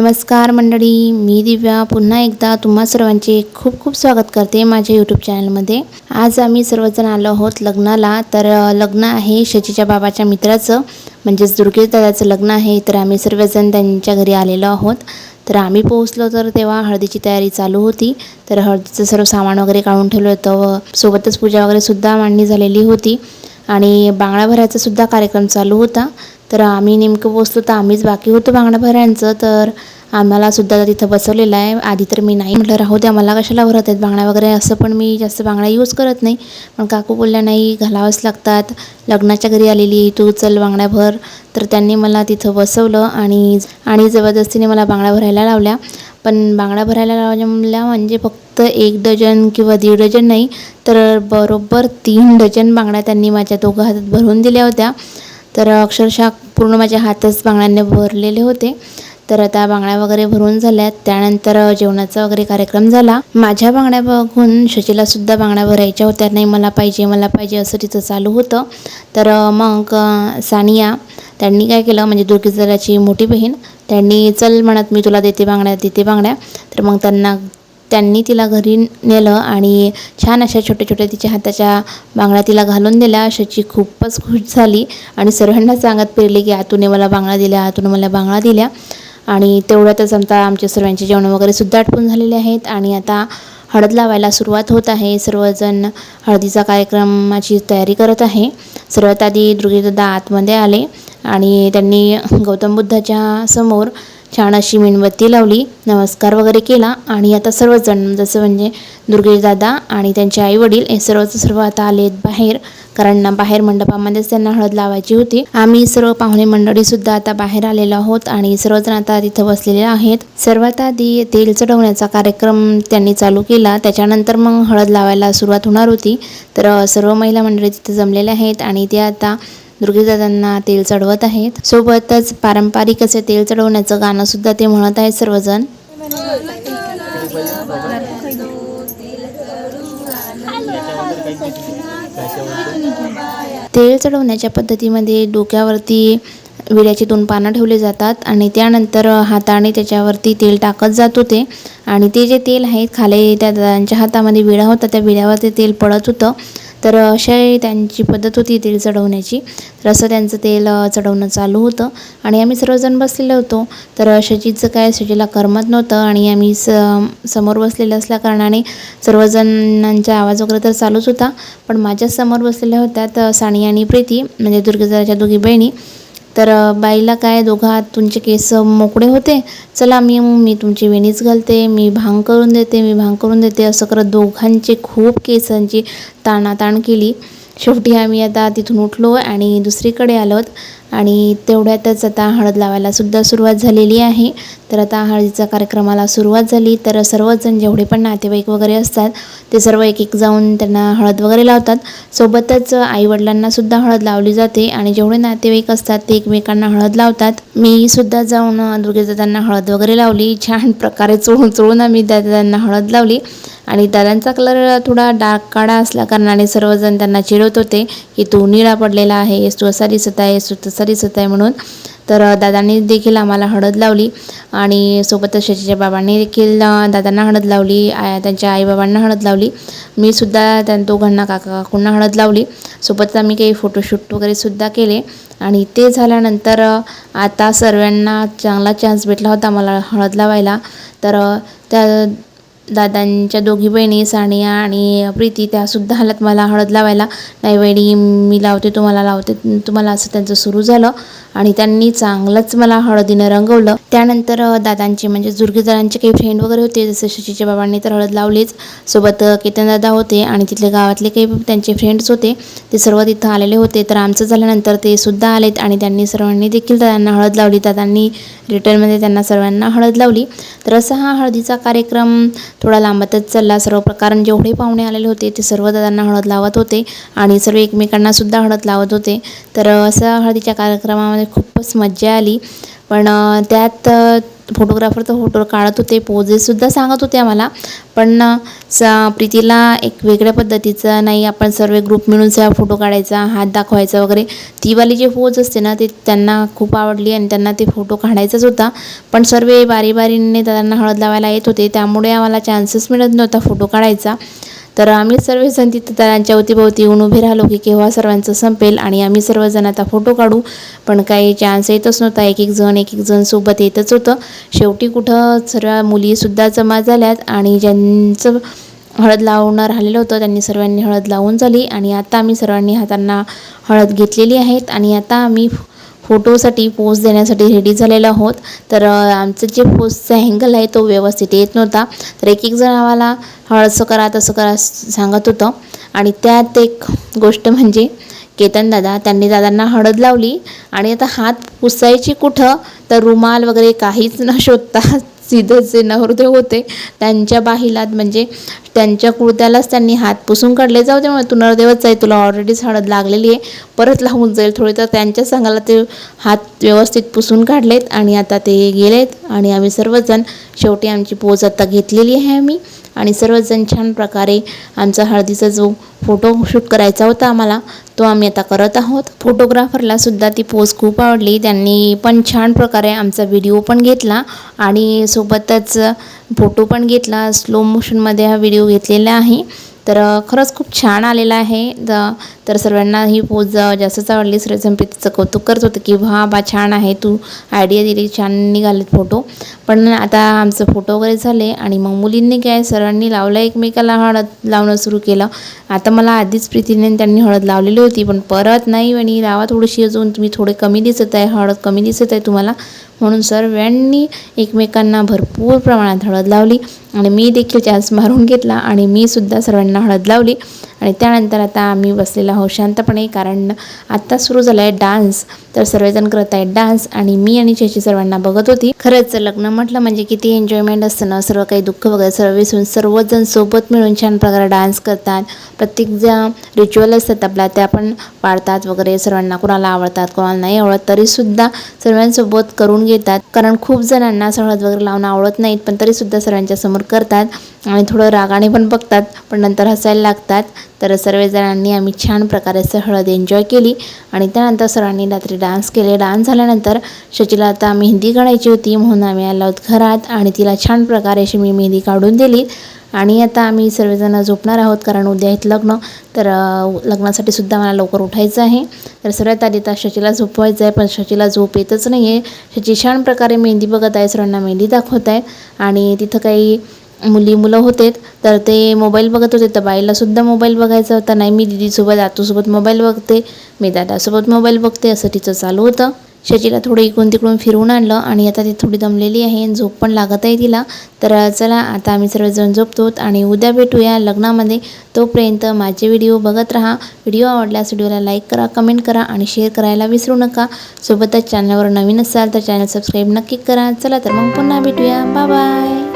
नमस्कार मंडळी मी दिव्या. पुन्हा एकदा तुम्हा सर्वांचे खूप खूप स्वागत करते माझ्या यूट्यूब चॅनलमध्ये आज आम्ही सर्वजण आलो आहोत लग्नाला. तर लग्न आहे शचीच्या बाबाच्या मित्राचं म्हणजेच दुर्गेश दादाचं लग्न आहे. तर आम्ही सर्वजण त्यांच्या घरी आलेलो आहोत. तर आम्ही पोहोचलो तर तेव्हा हळदीची तयारी चालू होती. तर हळदीचं सर्व सामान वगैरे काढून ठेवलं होतं व सोबतच पूजा वगैरे सुद्धा मांडणी झालेली होती. आणि बांगडा भरायचा सुद्धा कार्यक्रम चालू होता. तर आम्ही नेमकं पोचलो तर आम्हीच बाकी होतो बांगड्या भरायचं तर आम्हाला सुद्धा तिथं बसवलेलं आहे. आधी तर मी नाही म्हटलं राहू द्या मला कशाला भरत आहेत बांगड्या वगैरे असं पण मी जास्त बांगडा यूज करत नाही. पण काकू बोलल्या नाही घालावंच लागतात. लग्नाच्या घरी आलेली तू चल बांगड्या भर तर त्यांनी मला तिथं बसवलं आणि आणि जबरदस्तीने मला बांगड्या भरायला लावल्या. पण बांगड्या भरायला लावल्या म्हणजे फक्त एक डझन किंवा दीड डझन नाही तर बरोबर तीन डझन बांगड्या त्यांनी माझ्या दोघं हातात भरून दिल्या होत्या. तर अक्षरशः पूर्ण माझ्या हातच बांगड्यांनी भरलेले होते. तर आता बांगड्या वगैरे भरून झाल्यात. त्यानंतर जेवणाचा वगैरे कार्यक्रम झाला. माझ्या बांगड्या बघून शशीला सुद्धा बांगड्या भरायच्या होत्या. नाही मला पाहिजे मला पाहिजे असं तिचं चालू होतं. तर मग सानिया त्यांनी काय केलं? म्हणजे दुर्गेश्वराची मोठी बहीण त्यांनी चल म्हणत मी तुला देते बांगड्या देते बांगड्या. तर मग त्यांना त्यांनी तिला घरी नेलं आणि छान अशा छोट्या छोट्या तिच्या हाताच्या बांगड्या तिला घालून दिल्या. अशाची खूपच खुश झाली आणि सर्वांना सांगत फिरली की आतूने मला बांगड्या दिल्या आतूने मला बांगड्या दिल्या. आणि तेवढ्यातच आमचा आमच्या सर्वांचे जेवण वगैरे सुद्धा आटपून झालेले आहेत. आणि आता हळद लावायला सुरुवात होत आहे. सर्वजण हळदीचा कार्यक्रमाची तयारी करत आहे. सर्वात आधी दुर्गेदादा आतमध्ये आले आणि त्यांनी गौतम बुद्धाच्या समोर छान अशी मेणबत्ती लावली नमस्कार वगैरे केला आणि आता सर्वजण जसं म्हणजे दुर्गेश दादा आणि त्यांचे आईवडील हे सर्वच सर्व आता आले आहेत बाहेर. कारण ना बाहेर मंडपामध्येच त्यांना हळद लावायची होती. आम्ही सर्व पाहुणे मंडळी सुद्धा आता बाहेर आलेलो आहोत आणि सर्वजण आता तिथं बसलेले आहेत. सर्वात आधी तेल चढवण्याचा कार्यक्रम त्यांनी चालू केला. त्याच्यानंतर मग हळद लावायला सुरुवात होणार होती. तर सर्व महिला मंडळी तिथे जमलेल्या आहेत आणि ते आता दुर्गेदादांना तेल चढवत आहेत. सोबतच पारंपरिक असे तेल चढवण्याचं गाणं सुद्धा ते म्हणत आहेत सर्वजण. तेल चढवण्याच्या पद्धतीमध्ये डोक्यावरती विड्याची दोन पानं ठेवले जातात आणि त्यानंतर हाताने त्याच्यावरती तेल टाकत जात होते. आणि ते जे तेल आहे खाली त्या दादांच्या हातामध्ये विडा होता त्या विड्यावर ते तेल पडत होतं. तर अशा त्यांची पद्धत होती तेल चढवण्याची. तर असं त्यांचं तेल चढवणं चालू होतं. आणि आम्ही सर्वजण बसलेलो होतो. तर शचीचं काय शचीला करमत नव्हतं आणि आम्ही स समोर बसलेलं असल्या कारणाने सर्वजणांचा आवाज वगैरे तर चालूच होता. पण माझ्यासमोर बसलेल्या होत्या तर सानिया आणि प्रीती म्हणजे दुर्गेजराच्या दोघी बहिणी. तर बाईला काय दोघं हात तुमचे केस मोकळे होते? चला मी मी तुमची वेणीच घालते मी भांग करून देते मी भांग करून देते. असं करत दोघांचे खूप केसांची ताणाताण केली. शेवटी आम्ही आता तिथून उठलो आणि दुसरीकडे आलोत. आणि तेवढ्यातच आता हळद लावायला सुद्धा सुरुवात झालेली आहे. तर आता हळदीचा कार्यक्रमाला सुरुवात झाली. तर सर्वजण जेवढे पण नातेवाईक वगैरे असतात ते सर्व एक एक जाऊन त्यांना हळद वगैरे लावतात. सोबतच आईवडिलांनासुद्धा हळद लावली जाते आणि जेवढे नातेवाईक असतात ते एकमेकांना हळद लावतात. मी सुद्धा जाऊन दुर्गेदादांना हळद वगैरे लावली. छान प्रकारे चोळून चोळून आम्ही दादांना हळद लावली. आणि दादांचा कलर थोडा डार्क काळा असल्या कारणाने सर्वजण त्यांना चिडवत होते की तू निळा पडलेला आहेस तू असा दिसत आहेस तू तसा दिसत आहे म्हणून. तर दादांनी देखील आम्हाला हळद लावली आणि सोबतच शशीच्या बाबांनी देखील दादांना हळद लावली त्यांच्या आईबाबांना हळद लावली. मी सुद्धा त्या दोघांना काका काकूंना हळद लावली. सोबतच आम्ही काही फोटोशूट वगैरे सुद्धा केले. आणि ते झाल्यानंतर आता सर्वांना चांगला चान्स भेटला होता मला हळद लावायला. तर त्या दादांच्या दोघी बहिणी सानिया आणि प्रीती त्यासुद्धा आल्यात मला हळद लावायला. नाही बहिणी मी लावते तुम्हाला लावते तुम्हाला असं त्यांचं सुरू झालं आणि त्यांनी चांगलंच मला हळदीनं रंगवलं. त्यानंतर दादांचे म्हणजे दुर्गेदादांचे काही फ्रेंड वगैरे होते जसं शशीच्या बाबांनी तर हळद लावलीच. सोबत केतन केतनदादा होते आणि तिथले गावातले काही त्यांचे फ्रेंड्स होते ते सर्व तिथं आलेले होते. तर आमचं झाल्यानंतर ते सुद्धा आलेत आणि त्यांनी सर्वांनी देखील दादांना हळद लावली. दादांनी रिटर्नमध्ये त्यांना सर्वांना हळद लावली. तर असा हा हळदीचा कार्यक्रम थोडा लांबतच चालला. सर्व प्रकारण जेवढे पाहुणे आलेले होते ते सर्व दादांना हळद लावत होते आणि सर्व एकमेकांनासुद्धा हळद लावत होते. तर असं हळदीच्या कार्यक्रमामध्ये खूपच मज्जा आली. पण त्यात फोटोग्राफर तर फोटो काढत होते पोजेसुद्धा सांगत होते आम्हाला. पण स प्रीतीला एक वेगळ्या पद्धतीचा नाही आपण सर्व ग्रुप मिळून सगळा फोटो काढायचा हात दाखवायचा वगैरे. तीवाली जे पोज असते ना ते त्यांना खूप आवडली आणि त्यांना ते फोटो काढायचाच होता. पण सर्व बारी बारीने हळद लावायला येत होते त्यामुळे आम्हाला चान्सेस मिळत नव्हता फोटो काढायचा. तर आम्ही सर्वजण तिथं त्यांच्या अवतीभोवती येऊन उभे राहिलो की केव्हा सर्वांचं संपेल आणि आम्ही सर्वजण आता फोटो काढू. पण काही चान्स येतच नव्हता. एक एक जण एक एक जण सोबत येतच होतं. शेवटी कुठं सर्व मुलीसुद्धा जमा झाल्यात आणि ज्यांचं हळद लावणं राहिलेलं होतं त्यांनी सर्वांनी हळद लावून झाली आणि आता आम्ही सर्वांनी हातांना हळद घेतलेली आहेत आणि आता आम्ही फोटोसाठी पोज देण्यासाठी रेडी झालेलो आहोत. तर आमचं जे पोजचा अँगल आहे तो व्यवस्थित येत नव्हता. तर एक एक जण आम्हाला हळदसं करा तसं करा सांगत होतं. आणि त्यात एक गोष्ट म्हणजे केतन दादा त्यांनी दादांना हळद लावली. आणि आता हात पुसायची कुठं? तर रुमाल वगैरे काहीच न शोधता सीधे जे नवरदेव होते त्यांच्या बाहिलात म्हणजे त्यांच्या कुर्त्यालाच त्यांनी हात पुसून काढले. जाऊ दे मग तू नवरदेवच आहे तुला ऑलरेडीच हळद लागलेली आहे परत लावून जाईल थोडी तर त्यांच्या संघाला ते हात व्यवस्थित पुसून काढलेत आणि आता ते गेलेत आणि आम्ही सर्वजण शेवटी आमची पोज आता घेतलेली आहे आम्ही. आणि सर्वजण छान प्रकारे आमचा हळदीचा जो फोटो शूट करायचा होता आम्हाला तो आम्ही आता करत आहोत. फोटोग्राफरला सुद्धा ती पोज खूप आवडली. त्यांनी पण छान प्रकारे आमचा व्हिडिओ पण घेतला आणि सोबतच फोटो पण घेतला. स्लो मोशनमध्ये हा व्हिडिओ घेतलेला आहे. तर खरंच खूप छान आलेला आहे. द तर सर्वांना ही पोज जास्तच आवडली सर्वजण तिचं कौतुक करत होतं की हा बा छान आहे तू. आयडिया दिली छान निघालेत फोटो. पण आता आमचं फोटो वगैरे झाले आणि मग मुलींनी काय सर्वांनी लावलं एकमेकाला हळद लावणं सुरू केलं. आता मला आधीच प्रीतीने त्यांनी हळद लावलेली होती पण परत नाही आणि लावा थोडीशी अजून तुम्ही थोडे कमी दिसत आहे हळद कमी दिसत आहे तुम्हाला. म्हणून सर्वांनी एकमेकांना भरपूर प्रमाणात हळद लावली आणि मी देखील चान्स मारून घेतला आणि मी सुद्धा सर्वांना हळद लावली. आणि त्यानंतर आता आम्ही बसलेला आहो शांतपणे कारण आत्ता सुरू झाला आहे डान्स तर सर्वजण करत आहेत डान्स आणि मी आणि चेची सर्वांना बघत होती. खरंच लग्न म्हटलं म्हणजे किती एन्जॉयमेंट असतं ना सर्व काही दुःख वगैरे सर्व विसरून सर्वजण सोबत मिळून छान प्रकारे डान्स करतात. प्रत्येक ज्या रिच्युअल असतात आपल्या त्या पण पाळतात वगैरे सर्वांना कोणाला आवडतात कोणाला नाही आवडत तरीसुद्धा सर्वांसोबत करून घेतात. कारण खूप जणांना असं हळद वगैरे लावणं आवडत नाहीत पण तरीसुद्धा सर्वांच्या समोर करतात आणि थोडं रागाने पण बघतात पण नंतर हसायला लागतात. तर सर्वजणांनी आम्ही छान प्रकारे असं हळद एन्जॉय केली आणि त्यानंतर सर्वांनी रात्री डान्स केले. डान्स झाल्यानंतर शचीला आता मेहंदी काढायची होती. म्हणून आम्ही आलो आहोत घरात आणि तिला छान प्रकारे अशी मी मेहंदी काढून दिली. आणि आता आम्ही सर्वजण झोपणार आहोत कारण उद्या आहेत लग्न. तर लग्नासाठी सुद्धा मला लवकर उठायचं आहे. तर सर्वात आधी तर शचीला झोपवायचं आहे पण शचीला झोप येतच नाही आहे शची छान प्रकारे मेहंदी बघत आहे. सर्वांना मेहंदी दाखवत आहे. आणि तिथं काही मुली मुलं होते तर ते मोबाईल बघत होते. तर बाईलासुद्धा मोबाईल बघायचा होता. नाही मी दिदीसोबत आतूसोबत मोबाईल बघते. मी दादासोबत मोबाईल बघते. असं तिचं चालू होतं. शचीला थोडं इकडून तिकडून फिरवून आणलं आणि आता ती थोडी दमलेली आहे झोप पण लागत आहे तिला. तर चला आता आम्ही सर्वजण झोपतो आणि उद्या भेटूया लग्नामध्ये. तोपर्यंत माझे व्हिडिओ बघत राहा. व्हिडिओ आवडल्यास व्हिडिओला लाईक करा कमेंट करा आणि शेअर करायला विसरू नका. सोबतच चॅनलवर नवीन असाल तर चॅनल सबस्क्राईब नक्की करा. चला तर मग पुन्हा भेटूया. Bye bye